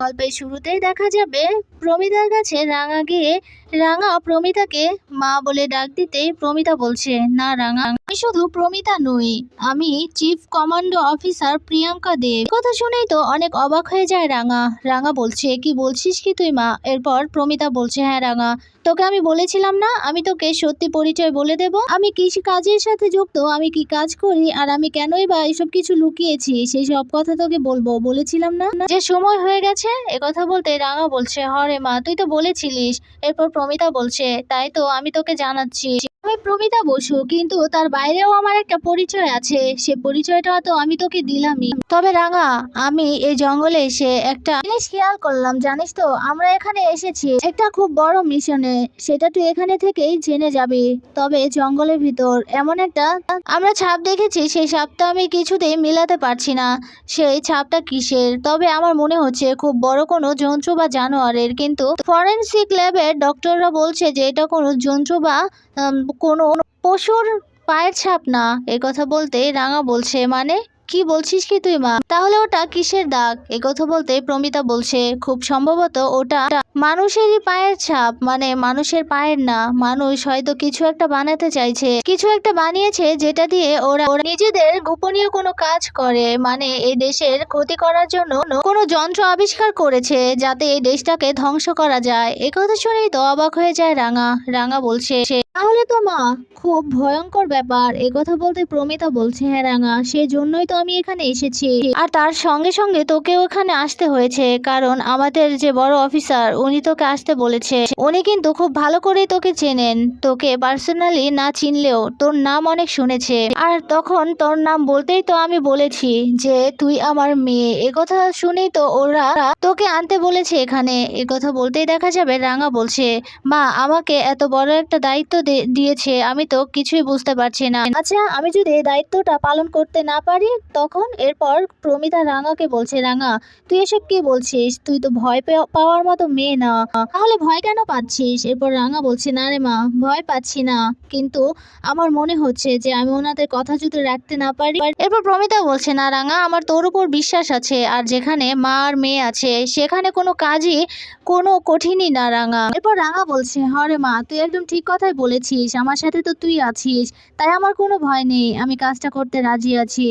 গল্পের শুরুতেই দেখা যাবে প্রমিতার কাছে রাঙা গিয়ে, রাঙা প্রমিতাকে মা বলে ডাক দিতেই প্রমিতা বলছে, না রাঙা আমি শুধু প্রমিতা নই, আমি chief commando officer Priyanka Deb কথা শুনেই তো অনেক অবাক হয়ে যায় রাঙা। রাঙা বলছে, কি বলছিস কি তুই মা? এরপর প্রমিতা বলছে হ্যাঁ রাঙা, তোকে আমি বলেছিলাম না, আমি তোকে সত্যি পরিচয় বলে দেব। আমি কি কাজের সাথে যুক্ত, আমি কি কাজ করি, আর আমি কেনই বা এসব কিছু লুকিয়েছি, সেই সব কথা তোকে বলব, বলেছিলাম না? যে সময় হয়ে গেছে, এ কথা বলতে রাঙা বলছে, হরে মা, তুই তো বলেছিলিস। এরপর প্রমিতা বলছে, তাই তো, আমি তোকে জানাচ্ছি। আমি প্রমিতা বসু, কিন্তু তার বাইরেও আমার একটা পরিচয় আছে। সে পরিচয়টা তো আমি তোকে দিলামই। তবে রাঙা, আমি এই জঙ্গলে এসে একটা জিনিস খেয়াল করলাম, জানিস তো? আমরা এখানে এসেছি। একটা খুব বড় মিশনে সেটা তুই এখানে থেকেই জেনে যাবি। তবে জঙ্গলের ভিতর এমন একটা আমরা ছাপ দেখেছি, সেই ছাপটা আমি কিছুতেই মিলাতে পারছি না। সেই ছাপটা কিসের? তবে আমার মনে হচ্ছে খুব বড় কোনো জন্তু বা জানোয়ারের, কিন্তু ফরেনসিক ল্যাবের ডক্টররা বলছে যে এটা কোনো জন্তু বা কোনো পশুর পায়ের ছাপ না। এ কথা বলতে রাঙা বলছে মানে? কি বলছিস কি তুই, মা? তাহলে ওটা কিসের দাগ? এ কথা বলতে প্রমিতা বলছে, খুব সম্ভবত ওটা মানুষেরই পায়ের ছাপ মানে মানুষের পায়ের না, মানুষ হয়তো কিছু একটা বানাতে চাইছে। কিছু একটা বানিয়েছে যেটা দিয়ে ওরা নিজেদের গোপনীয় কোনো কাজ করে মানে এই দেশের ক্ষতি করার জন্য কোনো যন্ত্র আবিষ্কার করেছে যাতে এই দেশটাকে ধ্বংস করা যায়। এ কথা শুনেই তো অবাক হয়ে যায় রাঙা। রাঙা বলছে, তাহলে তো মা, খুব ভয়ঙ্কর ব্যাপার। কথা বলতে প্রমিতা বলছে হ্যাঁ রাঙা সেই জন্যই তো আমি এখানে এসেছি। আর তার সঙ্গে সঙ্গে তোকেও এখানে আসতে হয়েছে, কারণ আমাদের যে বড় অফিসার, উনি তোকে আসতে বলেছে। উনি কিন্তু খুব ভালো করেই তোকে চেনেন। তোকে পার্সোনালি না চিনলেও তোর নাম অনেক শুনেছে। আর তখন তোর নাম বলতেই তো আমি বলেছি যে, তুই আমার মেয়ে। এ কথা শুনেই তো ওরা তোকে আনতে বলেছে এখানে। এ কথা বলতেই দেখা যাবে রাঙা বলছে, মা, আমাকে এত বড় একটা দায়িত্ব দিয়েছে। আমি তো কিছুই বুঝতে পারছি না। আচ্ছা আমি যদি এই দায়িত্বটা পালন করতে না পারি তখন এরপর প্রমিতা রাঙাকে বলছে, রাঙা, তুই এসব কি বলছিস? তুই তো ভয় পাওয়ার মতো মেয়ে না। তাহলে ভয় কেন পাচ্ছিস? এরপর রাঙা বলছে, না রে মা, ভয় পাচ্ছি না। কিন্তু আমার মনে হচ্ছে যে আমি ওনাদের কথা যদি রাখতে না পারি এরপর প্রমিতা বলছে, না রাঙা, আমার তোর উপর বিশ্বাস আছে। আর যেখানে মা আর মেয়ে আছে, সেখানে কোনো কাজই কোনো কঠিনই না, রাঙা। এরপর রাঙা বলছে হরে মা, তুই একদম ঠিক কথাই বলেছিস। আমার সাথে তো তুই আছিস। তাই আমার কোনো ভয় নেই। আমি কাজটা করতে রাজি আছি।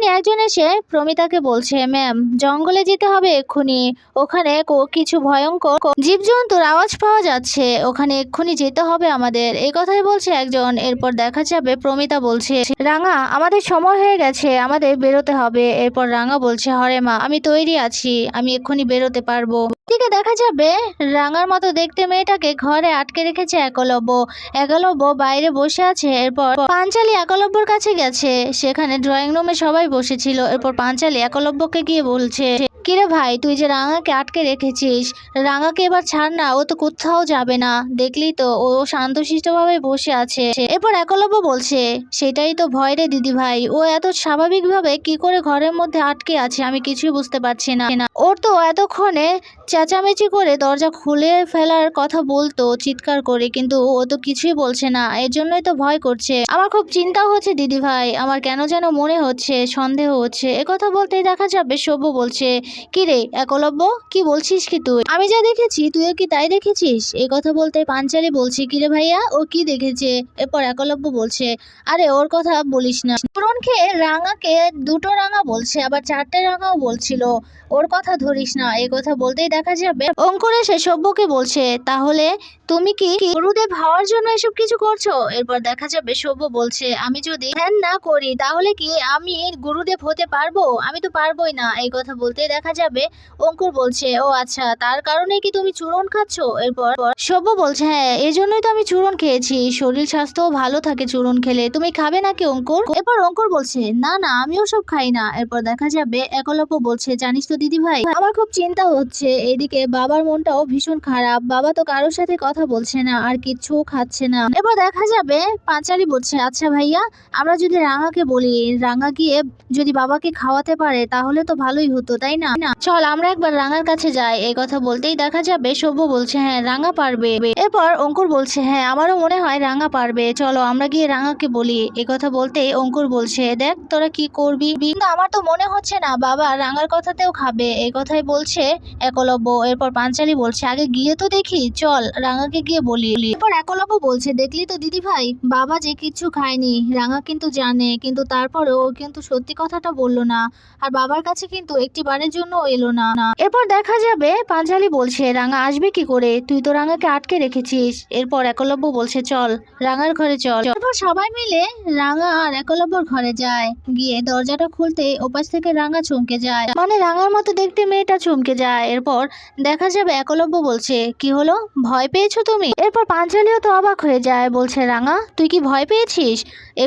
তখনই একজন এসে প্রমিতাকে বলছে, ম্যাম, জঙ্গলে যেতে হবে এক্ষুনি। ওখানে কিছু ভয়ঙ্কর জীবজন্তুর আওয়াজ পাওয়া যাচ্ছে। ওখানে এক্ষুনি যেতে হবে আমাদের। এই কথাই বলছে একজন। এরপর দেখা যাবে প্রমিতা বলছে, রাঙা, আমাদের সময় হয়ে গেছে। আমাদের বেরোতে হবে। এরপর রাঙা বলছে, হরে মা, আমি তৈরি আছি। আমি এক্ষুনি বেরোতে পারব। দিকে দেখা যাবে রাঙার মতো দেখতে মেয়েটাকে ঘরে আটকে রেখেছে একলব্য। একলব্য বাইরে বসে আছে। এরপর পাঞ্চালি একলব্যর কাছে গেছে। সেখানে ড্রয়িং রুমে সবাই বসেছিল। এরপর পাঞ্চালি একলব্যকে গিয়ে বলছে কিরে ভাই, তুই যে রাঙাকে আটকে রেখেছিস, রাঙাকে এবার ছাড় না, ও তো কোথাও যাবে না। দেখলি তো, ও শান্তশিষ্টভাবে বসে আছে। এরপর একলব্য বলছে, সেটাই তো ভয় রে দিদি ভাই, ও এত স্বাভাবিকভাবে কি করে ঘরের মধ্যে আটকে আছে আমি কিছুই বুঝতে পারছি না। ওর তো এতক্ষণে চেঁচামেচি করে দরজা খুলে ফেলার কথা বলতো চিৎকার করে, কিন্তু ও তো কিছুই বলছে না। এর জন্যই তো ভয় করছে। আমার খুব চিন্তা হচ্ছে দিদি ভাই, আমার কেন যেন মনে হচ্ছে, সন্দেহ হচ্ছে। একথা বলতেই দেখা যাবে সভ্য বলছে কি রে, একলব্য? কি বলছিস কি তুই? আমি যা দেখেছি, তুইও কি তাই দেখেছিস? এই কথা বলতে পাঞ্চালি বলছে, কি রে ভাইয়া? ও কি দেখেছে? এরপর একলব্য বলছে, আরে, ওর কথা বলিস না। পূরণ খেয়ে রাঙাকে দুটো রাঙা বলছে, আবার চারটে রাঙাও বলছিল। ওর কথা ধরিস না এই কথা বলতেই দেখা যাবে। অঙ্কুরে সে সভ্যকে বলছে, তাহলে তুমি কি গুরুদেব হওয়ার জন্য এসব কিছু করছ? এরপর দেখা যাবে সভ্য বলছে, আমি যদি ধ্যান না করি, তাহলে কি আমি গুরুদেব হতে পারব? আমি তো পারবোই না। এই কথা বলতে দেখা যাবে, অঙ্কুর বলছে, ও আচ্ছা তার কারণে কি তুমি চূরণ খাচ্ছো? এরপর সভ্য বলছে হ্যাঁ এই জন্যই তো আমি চূরণ খেয়েছি। শরীর স্বাস্থ্যও ভালো থাকে চূরণ খেলে। তুমি খাবে নাকি অঙ্কুর? এরপর অঙ্কুর বলছে, না না, আমিও সব খাই না। এরপর দেখা যাবে, একলব্য বলছে, জানিস তো দিদি ভাই আমার খুব চিন্তা হচ্ছে। এদিকে বাবার মনটাও ভীষণ খারাপ। বাবা তো কারোর সাথে কথা বলছে না, আর কিচ্ছু খাচ্ছে না। এবার দেখা যাবে, পাঁচালি বলছে আচ্ছা ভাইয়া, আমরা যদি রাঙাকে বলি, রাঙা গিয়ে যদি বাবাকে খাওয়াতে পারে, তাহলে তো ভালোই হতো, তাই না? চল, আমরা একবার রাঙার কাছে যাই, এই কথা বলতেই দেখা যাবে সভ্য বলছে হ্যাঁ রাঙা পারবে। এরপর অঙ্কুর বলছে হ্যাঁ আমারও মনে হয় রাঙা পারবে। চলো, আমরা গিয়ে রাঙাকে বলি। এই কথা বলতেই অঙ্কুর বলছে, দেখ, তোরা কি করবি? কিন্তু আমার তো মনে হচ্ছে না, বাবা রাঙার কথাতেও খাবে। এই কথাই বলছে একলব্য। এরপর পাঞ্চালি বলছে, আগে গিয়ে তো দেখি, চল রাঙাকে গিয়ে বলি এরপর একলব্য বলছে, দেখলি তো দিদি ভাই বাবা যে কিচ্ছু খায়নি। রাঙা কিন্তু জানে, কিন্তু তারপরেও ও কিন্তু সত্যি কথাটা বলল না। আর বাবার কাছে কিন্তু একটি বারের জন্য এলো না। এরপর দেখা যাবে পাঞ্চালি বলছে, রাঙা আসবে কি করে? তুই তো রাঙাকে আটকে রেখেছিস। এরপর একলব্য বলছে, চল, রাঙার ঘরে চল। এরপর সবাই মিলে রাঙা আর একলব্যর ঘরে যায়। গিয়ে দরজাটা খুলতে ওপাশ থেকে রাঙা চমকে যায়। মানে রাঙার মতো দেখতে মেয়েটা চমকে যায়। এরপর দেখা যাবে একলব্য বলছে, কি হলো? ভয় পেয়েছ তুমি? এরপর পাঞ্চালিও তো অবাক হয়ে যায় বলছে রাঙা তুই কি ভয় পেয়েছিস?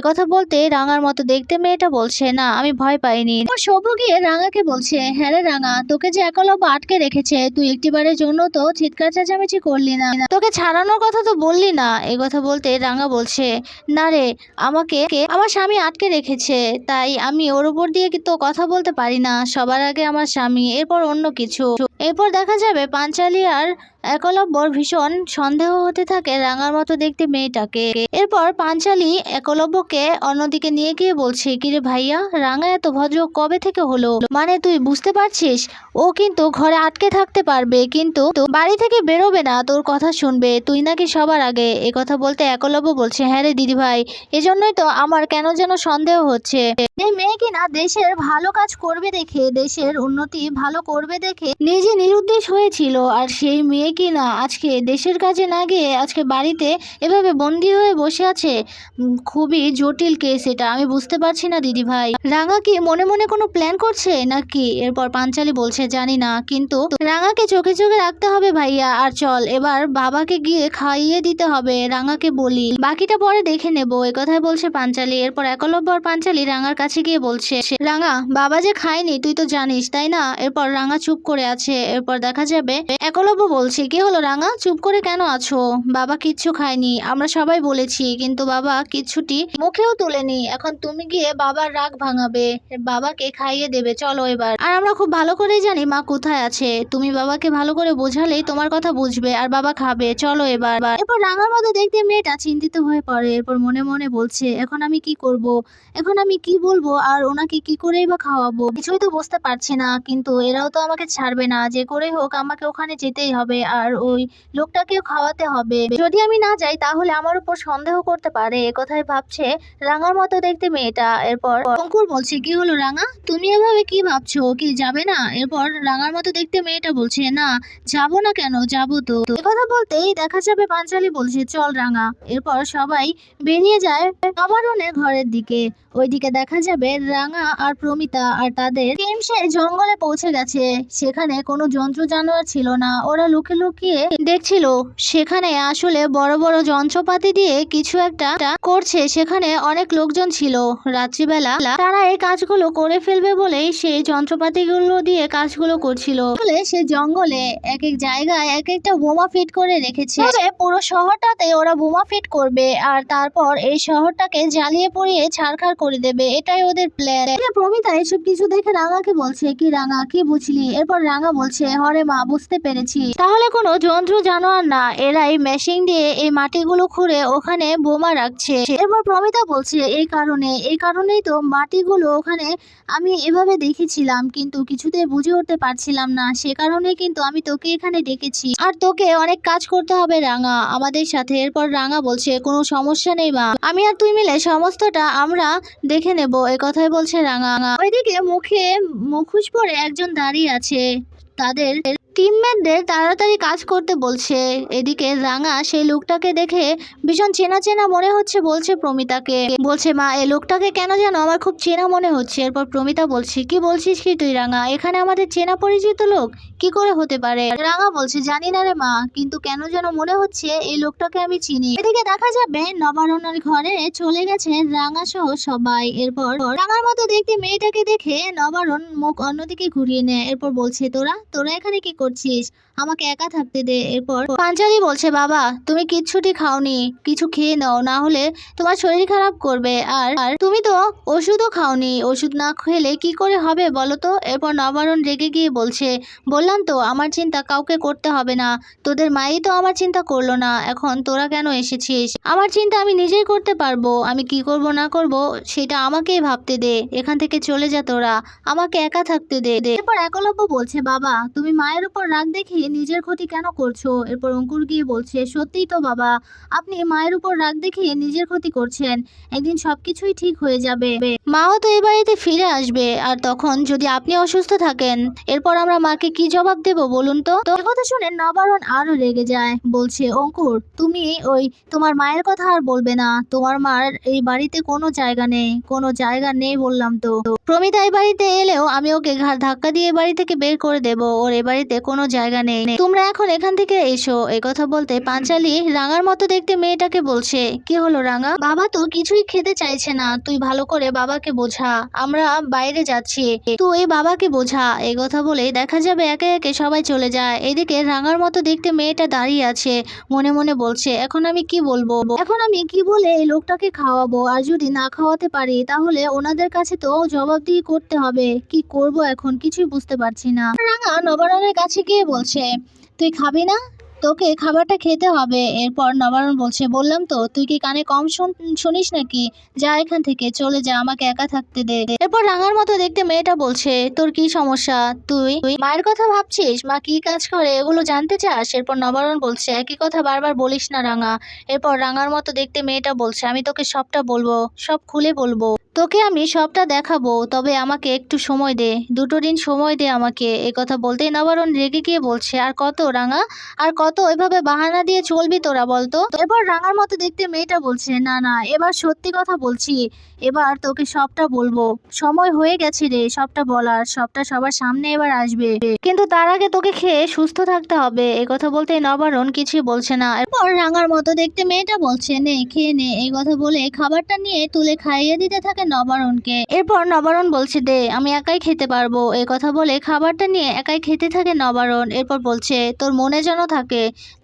কথা বলতে রাঙার মতো দেখতে মেয়েটা বলছে, না, আমি ভয় পাইনি। সবু গিয়ে রাঙাকে বলছে হ্যাঁ রে রাঙা, তোকে যে একলব্য আটকে রেখেছে, তুই একটিবারের জন্য তো চিৎকার চেঁচামেচি করলি না। তোকে ছাড়ানোর কথা তো বললি না? এ কথা বলতে রাঙা বলছে, না রে, আমাকে আমার স্বামী আটকে রেখেছে, তাই আমি ওর উপর দিয়ে তো কথা বলতে পারি না? সবার আগে আমার স্বামী, এরপর অন্য কিছু। এরপর দেখা যাবে পাঞ্চালি আর একলব্যর ভীষণ সন্দেহ হতে থাকে রাঙার মতো দেখতে মেয়েটাকে। এরপর পাঞ্চালি একলব্যকে অন্যদিকে নিয়ে গিয়ে বলছে, কিরে ভাইয়া, রাঙা এত ভদ্র কবে থেকে হলো? মানে তুই বুঝতে পারছিস? ও কিন্তু ঘরে আটকে থাকতে পারবে, কিন্তু বাড়ি থেকে বেরোবে না, তোর কথা শুনবে। তুই নাকি সবার আগে? এ কথা বলতে একলব্য বলছে হ্যাঁ রে দিদি ভাই, এজন্যই তো আমার কেন যেন সন্দেহ হচ্ছে। এই মেয়ে কিনা দেশের ভালো কাজ করবে দেখে, দেশের উন্নতি ভালো করবে দেখে নিজে নিরুদ্দেশ হয়েছিল, আর সেই মেয়ে কিনা আজকে দেশের কাজে না গিয়ে আজকে বাড়িতে এভাবে বন্দি হয়ে বসে আছে? খুবই জটিল কেস এটা, আমি বুঝতে পারছি না দিদি ভাই। রাঙা কি মনে মনে কোনো প্ল্যান করছে নাকি? এরপর পাঞ্চালি বলছে, জানি না, কিন্তু রাঙাকে চোখে চোখে রাখতে হবে ভাইয়া, আর চল, এবার বাবাকে গিয়ে খাইয়ে দিতে হবে, রাঙাকে বলি। বাকিটা পরে দেখে নেব, এ কথাই বলছে পাঞ্চালি। এরপর একলব্য আর পাঞ্চালি রাঙার কাছে গিয়ে বলছে, রাঙা, বাবা যে খায়নি, তুই তো জানিস, তাই না? এরপর রাঙা চুপ করে আছে। এরপর দেখা যাবে, একলব্য বলছে, কি হলো রাঙা? চুপ করে কেন আছো? বাবা কিচ্ছু খায়নি, আমরা সবাই বলেছি, কিন্তু বাবা কিচ্ছুটি মুখেও তুলেনি এখন তুমি গিয়ে বাবার রাগ ভাঙাবে, বাবাকে খাইয়ে দেবে, চলো এবার। আর আমরা খুব ভালো করেই জানি মা কোথায় আছে। তুমি বাবাকে ভালো করে বোঝালেই তোমার কথা বুঝবে, আর বাবা খাবে, চলো এবার। এরপর রাঙার মতো দেখতে মেয়েটা চিন্তিত হয়ে পড়ে, এরপর মনে মনে বলছে, এখন আমি কি করব? এখন আমি কি বলব? আর ওনাকে কি করেই বা খাওয়াবো? কিছুই তো বুঝতে পারছি না, কিন্তু এরাও তো আমাকে ছাড়বে না। যে করে হোক, আমাকে ওখানে যেতেই হবে, আর ওই লোকটাকেও খাওয়াতে হবে। যদি আমি না যাই, তাহলে আমার উপর সন্দেহ করতে পারে। এ কথাই ভাবছে রাঙার মতো দেখতে মেয়েটা। এরপর অঙ্কুর বলছে, কি হলো রাঙা? তুমি এভাবে কি ভাবছ? কি যাবে না? এরপর রাঙার মতো দেখতে মেয়েটা বলছে, না, যাব না কেন? যাব তো। কথা বলতেই দেখা যাবে পাঞ্চালি বলছে, চল রাঙা। এরপর সবাই বেরিয়ে যায় নবারণের ঘরের দিকে। ওইদিকে দেখা যাবে রাঙা আর প্রমিতা আর তাদের জঙ্গলে পৌঁছে গেছে। সেখানে কোনো যন্ত্র জানোয়ার ছিল না। ওরা লুকিয়ে লুকিয়ে দেখছিল, সেখানে আসলে বড় বড় যন্ত্রপাতি দিয়ে কিছু একটা করছে। সেখানে অনেক লোকজন ছিল। রাত্রিবেলা তারা এই কাজগুলো করে ফেলবে বলেই সেই যন্ত্রপাতিগুলো দিয়ে কাজগুলো করছিল। আসলে সে জঙ্গলে এক এক জায়গায় এক একটা বোমা ফিট করে রেখেছে। পুরো শহরটাতে ওরা বোমা ফিট করবে আর তারপর এই শহরটাকে জ্বালিয়ে পড়িয়ে ছারখার করে দেবে। এটাই ওদের প্ল্যান প্রমিতা এসব কিছু দেখে রাঙাকে বলছে, কি রাঙা? কি বুঝলি? এরপর রাঙা বলছে, হরে মা, বুঝতে পেরেছি। তাহলে কোনো যন্ত্র জানোয়ার না। এরাই মেশিন দিয়ে এই মাটিগুলো খুঁড়ে ওখানে বোমা রাখছে। এরপর প্রমিতা বলছে, এই কারণে, এই কারণেই তো মাটিগুলো ওখানে আমি এভাবে দেখেছিলাম, কিন্তু কিছুতেই বুঝে উঠতে পারছিলাম না। সে কারণে কিন্তু আমি তোকে এখানে ডেকেছি। আর তোকে অনেক কাজ করতে হবে, রাঙা। আমাদের সাথে এরপর রাঙা বলছে, কোনো সমস্যা নেই, মা। আমি আর তুই মিলে সমস্তটা আমরা দেখে নেব, এ কথাই বলছে রাঙা। ওইদিকে মুখে মুখোশ পরে একজন দাঁড়িয়ে আছে। তাদের টিমমেটদের তাড়াতাড়ি কাজ করতে বলছে। এদিকে রাঙা সেই লোকটাকে দেখে ভীষণ চেনা চেনা মনে হচ্ছে বলছে প্রমিতাকে। বলছে, মা এই লোকটাকে কেন যেন আমার খুব চেনা মনে হচ্ছে। এরপর প্রমিতা বলছে, কি বলছিস কি তুই রাঙা? এখানে আমাদের চেনা পরিচিত লোক। কি করে হতে পারে? রাঙা বলছে, জানি না রে মা, কিন্তু কেন যেন মনে হচ্ছে এই লোকটাকে আমি চিনি। এদিকে দেখা যাবে নবারণের ঘরে চলে গেছে রাঙা সহ সবাই। এরপর রাঙার মতো দেখতে মেয়েটাকে দেখে নবারণ মুখ অন্যদিকে ঘুরিয়ে নেয়। এরপর বলছে, তোরা? তোরা এখানে কি করছিস করছিস? আমাকে একা থাকতে দে। এরপর পাঞ্চালি বলছে, বাবা, তুমি কিচ্ছুটি খাওনি। কিছু খেয়ে নাও, না হলে তোমার শরীর খারাপ করবে। আর আর তুমি তো ওষুধও খাওনি। ওষুধ না খেলে কি করে হবে বলো তো? এরপর নবারণ রেগে গিয়ে বলছে, বললাম তো, আমার চিন্তা কাউকে করতে হবে না। তোদের মাই তো আমার চিন্তা করল না। এখন তোরা কেন এসেছিস? আমার চিন্তা আমি নিজেই করতে পারব। আমি কি করব, না করব, সেটা আমাকেই ভাবতে দে। এখান থেকে চলে যা তোরা। আমাকে একা থাকতে দে। এরপর একলব্য বলছে, বাবা, তুমি মায়ের উপর রাগ দেখিয়ে নিজের ক্ষতি কেন করছ? এরপর অঙ্কুর গিয়ে বলছে, সত্যিই তো বাবা, আপনি মায়ের উপর রাগ দেখিয়ে নিজের ক্ষতি করছেন। একদিন সবকিছুই ঠিক হয়ে যাবে। মাও তো এই বাড়িতে ফিরে আসবে। আর তখন যদি আপনি অসুস্থ থাকেন, এরপর আমরা মাকে কি জবাব দেব বলুন তো? তো কথা শুনে নবারণ আরও রেগে যায়। বলছে, অঙ্কুর, তুমি ওই তোমার মায়ের কথা আর বলবে না। তোমার মার এই বাড়িতে কোনো জায়গা নেই। কোনো জায়গা নেই বললাম তো। প্রমিতা এই বাড়িতে এলেও আমি ওকে ঘাড় ধাক্কা দিয়ে বাড়ি থেকে বের করে দেব। ওর এ বাড়িতে কোনো জায়গা নেই। তোমরা এখন এখান থেকে এসো। কথা বলতে পাঞ্চালি রাঙার মতো দেখতে মেয়েটাকে বলছে, কি হলো রাঙা? বাবা তো কিছুই খেতে চাইছে না। তুই ভালো করে বাবাকে বোঝা। আমরা বাইরে যাচ্ছি। তুই বাবাকে বোঝা। এই কথা বলে দেখা যাবে একে একে সবাই চলে যায়। এদিকে রাঙার মতো দেখতে মেয়েটা দাঁড়িয়ে আছে। মনে মনে বলছে, এখন আমি কি বলব? এখন আমি কি বলে এই লোকটাকে খাওয়াবো? আর যদি না খাওয়াতে পারি, তাহলে ওনাদের কাছে তো জবাবদিহি করতে হবে। কি করব এখন? কিছুই বুঝতে পারছি না। রাঙা নবারণের কাছে গিয়ে বলছে তুই খাবি না? তোকে খাবারটা খেতে হবে। এরপর নবারণ বলছে, বললাম তো, তুই কি কানে কম শুন- শুনিস নাকি? যা এখান থেকে, চলে যা, আমাকে একা থাকতে দে। এরপর রাঙার মতো দেখতে মেয়েটা বলছে, তোর কি সমস্যা? তুই মায়ের কথা ভাবছিস? মা কি কাজ করে? এগুলো জানতে চাস? এরপর নবারণ বলছে, একই কথা বারবার বলিস না, রাঙা। এরপর রাঙার মতো দেখতে মেয়েটা বলছে, আমি তোকে সবটা বলব, সব খুলে বলব। তোকে আমি সবটা দেখাবো, তবে আমাকে একটু সময় দে, দুটো দিন সময় দে আমাকে। এই কথা বলতেই নবারণ রেগে গিয়ে বলছে, আর কত, রাঙা? আর কত এভাবে বাহানা দিয়ে চলবি তোরা বলতো? এবার রাঙার মতো দেখতে মেয়েটা বলছে, না না, এবার সত্যি কথা বলছি। এবার তোকে সবটা বলব। সময় হয়ে গেছে রে, সবটা বলার, সবটা সবার সামনে এবার আসবে। কিন্তু তার আগে তোকে খেয়ে সুস্থ থাকতে হবে। এই কথা বলতে নবারণ কিছুই বলছে না। এরপর রাঙার মতো দেখতে মেয়েটা বলছে, নে, খেয়ে নে। এই কথা বলে খাবারটা নিয়ে তুলে খাইয়ে দিতে থাকে নবারণকে। এরপর নবারণ বলছে, দে, আমি একাই খেতে পারব। এই কথা বলে খাবারটা নিয়ে একাই খেতে থাকে নবারণ। এরপর বলছে, তোর মনে যেন থাকে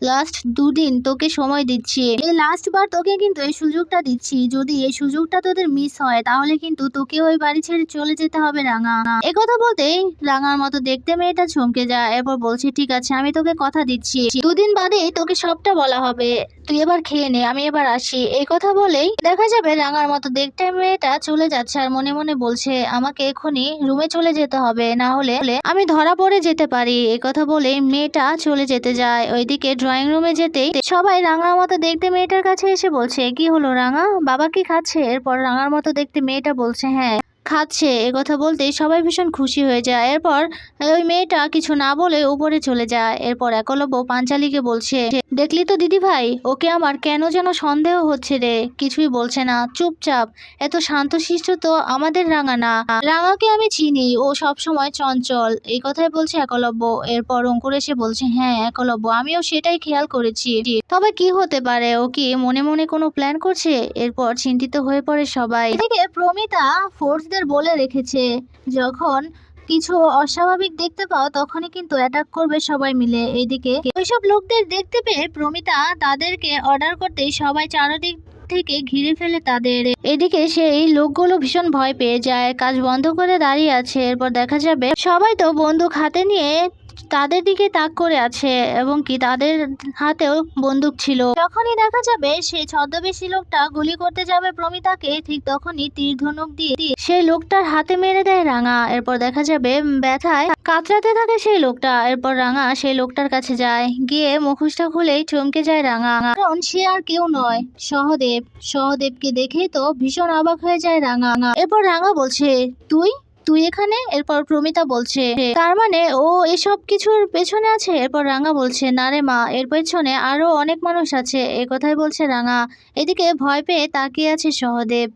লাস্ট দুদিন তোকে সময় দিচ্ছি। এই লাস্ট বার তোকে কিন্তু এই সুযোগটা দিচ্ছি। যদি এই সুযোগটা তোদের মিস হয়, তাহলে কিন্তু তোকে ওই বাড়ি ছেড়ে চলে যেতে হবে রাঙা। এ কথা বলতেই রাঙার মতো দেখতে মেয়েটা চমকে যায়, এরপর বলছে, ঠিক আছে, আমি তোকে কথা দিচ্ছি। দুদিন বাদেই তোকে সবটা বলা হবে। তুই এবার খেয়ে নে, আমি এবার আসি। এই কথা বলেই দেখা যাবে রাঙার মতো দেখতে মেয়েটা চলে যাচ্ছে আর মনে মনে বলছে, আমাকে এখনই রুমে চলে যেতে হবে, না হলে আমি ধরা পড়ে যেতে পারি। এই কথা বলে মেয়েটা চলে যেতে যায়। ওইদিকে ড্রয়িং রুমে যেতেই সবাই রাঙার মতো দেখতে মেয়েটার কাছে এসে বলছে, কি হলো রাঙা? বাবা কি খাচ্ছে? এরপর রাঙার মতো দেখতে মেয়েটা বলছে হ্যাঁ খাচ্ছে, এ কথা বলতেই সবাই ভীষণ খুশি হয়ে যায়। এরপর ওই মেয়েটা কিছু না বলে উপরে চলে যায়। এরপর একলব্য পাঞ্চালিকে বলছে, দেখলি তো দিদি ভাই ওকে আমার কেন যেন সন্দেহ হচ্ছে রে? কিছুই বলছে না। চুপচাপ, এত শান্তশিষ্ট তো আমাদের রাঙা না। রাঙাকে আমি চিনি, ও সব সময় চঞ্চল। এই কথাই বলছে একলব্য। এরপর অঙ্কুর এসে বলছে হ্যাঁ একলব্য, আমিও সেটাই খেয়াল করেছি। তবে কি হতে পারে? ও কি মনে মনে কোনো প্ল্যান করছে? এরপর চিন্তিত হয়ে পড়ে সবাই। এদিকে প্রমিতা ফোর্সদের বলে রেখেছে, যখন কিছু অস্বাভাবিক দেখতে পাও তখনই কিন্তু অ্যাটাক করবে সবাই মিলে। এইদিকে ওইসব লোকদের দেখতে পেয়ে প্রমিতা তাদেরকে অর্ডার করতেই সবাই চারদিক থেকে ঘিরে ফেলে তাদের। এদিকে সেই লোকগুলো ভীষণ ভয় পেয়ে যায়। কাজ বন্ধ করে দাঁড়িয়ে আছে। এরপর দেখা যাবে সবাই তো বন্দুক হাতে নিয়ে তাদের দিকে তাক করে আছে এবং কি তাদের হাতেও বন্দুক ছিল। যখনই দেখা যাবে সেই ছদ্মবেশী লোকটা গুলি করতে যাবে প্রমিতাকে, ঠিক তখনই তীর ধনুক দিয়ে সেই লোকটার হাতে মেরে দেয় রাঙা। এরপর দেখা যাবে ব্যথায় কাতরাতে থাকে সেই লোকটা। এরপর রাঙা সেই লোকটার কাছে যায়। গিয়ে মুখোশটা খুলেই চমকে যায় রাঙা। কারণ সে আর কেউ নয়, সহদেব। সহদেবকে দেখেই তো ভীষণ অবাক হয়ে যায় রাঙা। এরপর রাঙা বলছে, তুই তুই এখানে? এরপর প্রমিতা বলছে, তার মানে ও এসব কিছুর পেছনে আছে? এরপর রাঙা বলছে, না রে মা, এর পেছনে আরও অনেক মানুষ আছে। এ কথাই বলছে রাঙা। এদিকে ভয় পেয়ে তাকিয়ে আছে সহদেব।